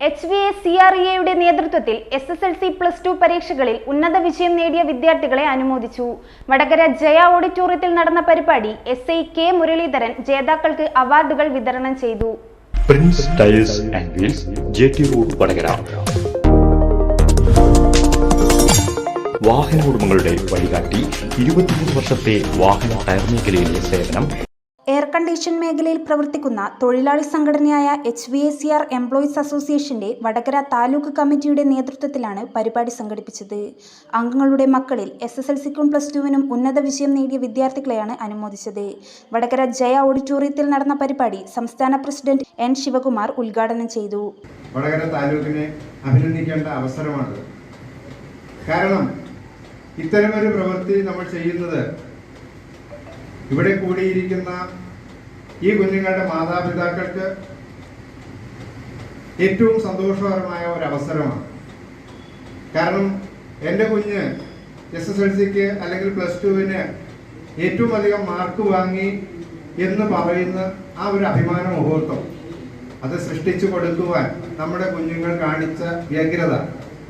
H V A C R E എയുടെ നേതൃത്വത്തിൽ S S L C plus two പരീക്ഷകളിൽ ഉന്നത വിജയം നേടിയ വിദ്യാർത്ഥികളെ അനുമോദിച്ചു. വടകര ജയ ഓഡിറ്റോറിയത്തിൽ നടന്ന പരിപാടി എസ് ഐ കെ മുരളീധരൻ ജേതാക്കൾക്ക് അവാർഡുകൾ വിതരണം ചെയ്തു. Prince tiles and wheels road വാഹന ഉടമകളുടെ വഴികാട്ടി ഇരുപത്തിമൂന്ന് വർഷത്തെ വാഹന ടയർ മേഖലയിലെ സേവനം എയർ കണ്ടീഷൻ മേഖലയിൽ പ്രവർത്തിക്കുന്ന തൊഴിലാളി സംഘടനയായ H V A C R employees അസോസിയേഷന്റെ വടകര താലൂക്ക് കമ്മിറ്റിയുടെ നേതൃത്വത്തിലാണ് പരിപാടി സംഘടിപ്പിച്ചത്. അംഗങ്ങളുടെ മക്കളിൽ എസ് എസ് എൽ സിക്കും പ്ലസ് ടുവിനും ഉന്നത വിജയം നേടിയ വിദ്യാർത്ഥികളെയാണ് അനുമോദിച്ചത്. വടകര ജയ ഓഡിറ്റോറിയത്തിൽ നടന്ന പരിപാടി സംസ്ഥാന പ്രസിഡന്റ് എൻ ശിവകുമാർ ഉദ്ഘാടനം ചെയ്തു. വടകര താലൂക്കിനെ അഭിനന്ദിക്കേണ്ട അവസരമാണ്. കാരണം ഇത്തരമൊരു പ്രവൃത്തി നമ്മൾ ചെയ്യുന്നത് ഇവിടെ കൂടിയിരിക്കുന്ന ഈ കുഞ്ഞുങ്ങളുടെ മാതാപിതാക്കൾക്ക് ഏറ്റവും സന്തോഷകരമായ ഒരു അവസരമാണ് കാരണം എന്റെ കുഞ്ഞ് എസ് എസ് എൽ സിക്ക് അല്ലെങ്കിൽ പ്ലസ് ടുവിന് ഏറ്റവും അധികം മാർക്ക് വാങ്ങി എന്ന് പറയുന്ന ആ ഒരു അഭിമാന മുഹൂർത്തം അത് സൃഷ്ടിച്ചു കൊടുക്കുവാൻ നമ്മുടെ കുഞ്ഞുങ്ങൾ കാണിച്ച വ്യഗ്രത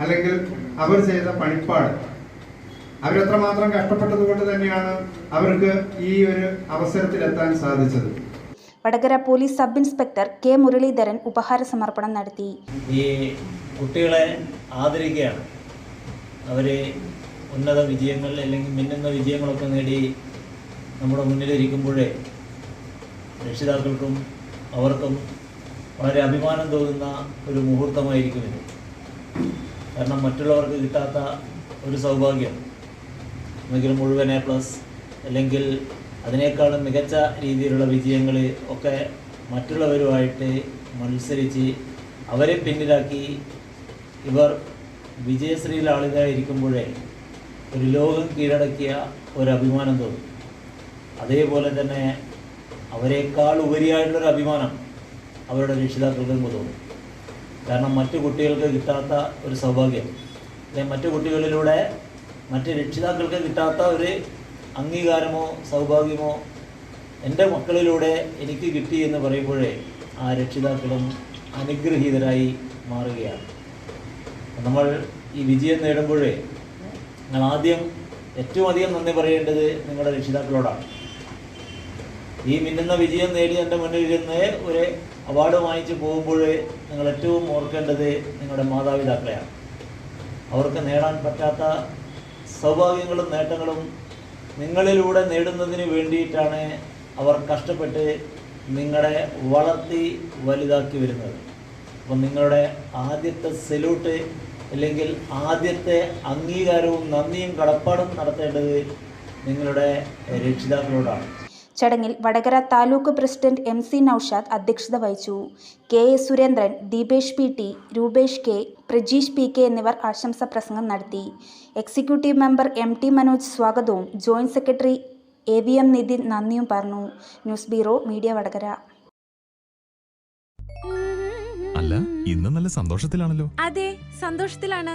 അല്ലെങ്കിൽ അവർ ചെയ്ത പണിപ്പാട് അവരെത്രമാത്രം കഷ്ടപ്പെട്ടത് കൊണ്ട് തന്നെയാണ് അവർക്ക് ഈ ഒരു അവസരത്തിലെത്താൻ സാധിച്ചത്. Vadakara police sub inspector K Muraleedharan ഉപഹാര സമർപ്പണം നടത്തി. ഈ കുട്ടികളെ ആദരിക്കുകയാണ്. അവരെ ഉന്നത വിജയങ്ങൾ അല്ലെങ്കിൽ മിന്നുന്ന വിജയങ്ങളൊക്കെ നേടി നമ്മുടെ മുന്നിലിരിക്കുമ്പോഴേ രക്ഷിതാക്കൾക്കും അവർക്കും വളരെ അഭിമാനം തോന്നുന്ന ഒരു മുഹൂർത്തമായിരിക്കും ഇത്. കാരണം മറ്റുള്ളവർക്ക് കിട്ടാത്ത ഒരു സൗഭാഗ്യം. ഒന്നുകിൽ മുഴുവൻ എ പ്ലസ് അല്ലെങ്കിൽ അതിനേക്കാളും മികച്ച രീതിയിലുള്ള വിജയങ്ങൾ ഒക്കെ മറ്റുള്ളവരുമായിട്ട് മത്സരിച്ച് അവരെ പിന്നിലാക്കി ഇവർ വിജയശ്രീയിൽ ആളുകളായിരിക്കുമ്പോഴേ ഒരു ലോകം കീഴടക്കിയ ഒരു അഭിമാനം തോന്നും. അതേപോലെ തന്നെ അവരെക്കാൾ ഉപരിയായിട്ടുള്ളൊരു അഭിമാനം അവരുടെ രക്ഷിതാക്കൾക്കും തോന്നും. കാരണം മറ്റു കുട്ടികൾക്ക് കിട്ടാത്ത ഒരു സൗഭാഗ്യം. അല്ലെങ്കിൽ മറ്റു കുട്ടികളിലൂടെ മറ്റ് രക്ഷിതാക്കൾക്ക് കിട്ടാത്ത ഒരു അംഗീകാരമോ സൗഭാഗ്യമോ എന്റെ മക്കളിലൂടെ എനിക്ക് കിട്ടി എന്ന് പറയുമ്പോഴേ ആ രക്ഷിതാക്കളും അനുഗ്രഹീതരായി മാറുകയാണ്. നമ്മൾ ഈ വിജയം നേടുമ്പോഴേ നിങ്ങൾ ആദ്യം ഏറ്റവും അധികം നന്ദി പറയേണ്ടത് നിങ്ങളുടെ രക്ഷിതാക്കളോടാണ്. ഈ മിന്നുന്ന വിജയം നേടി എന്റെ മുന്നിൽ ഇരുന്ന് ഒരു അവാർഡ് വാങ്ങിച്ച് പോകുമ്പോൾ നിങ്ങൾ ഏറ്റവും ഓർക്കേണ്ടത് നിങ്ങളുടെ മാതാപിതാക്കളെയാണ്. അവർക്ക് നേടാൻ പറ്റാത്ത സൗഭാഗ്യങ്ങളും നേട്ടങ്ങളും നിങ്ങളിലൂടെ നേടുന്നതിന് വേണ്ടിയിട്ടാണ് അവർ കഷ്ടപ്പെട്ട് നിങ്ങളെ വളർത്തി വലുതാക്കി വരുന്നത്. അപ്പം നിങ്ങളുടെ ആദ്യത്തെ സല്യൂട്ട് അല്ലെങ്കിൽ ആദ്യത്തെ അംഗീകാരവും നന്ദിയും കടപ്പാടും നടത്തേണ്ടത് നിങ്ങളുടെ രക്ഷിതാക്കളോടാണ്. ചടങ്ങിൽ Vadakara taluk president M C Naushad അധ്യക്ഷത വഹിച്ചു. K A Surendran Deepesh P T Rupesh K Prajeesh P K എന്നിവർ ആശംസാ പ്രസംഗം നടത്തി. Executive member M T Manoj സ്വാഗതവും joint secretary A V M Nithin നന്ദിയും പറഞ്ഞു. News bureau media Vadakara. അല്ല ഇന്ന് നല്ല സന്തോഷത്തിലാണല്ലോ. അതെ സന്തോഷത്തിലാണ്.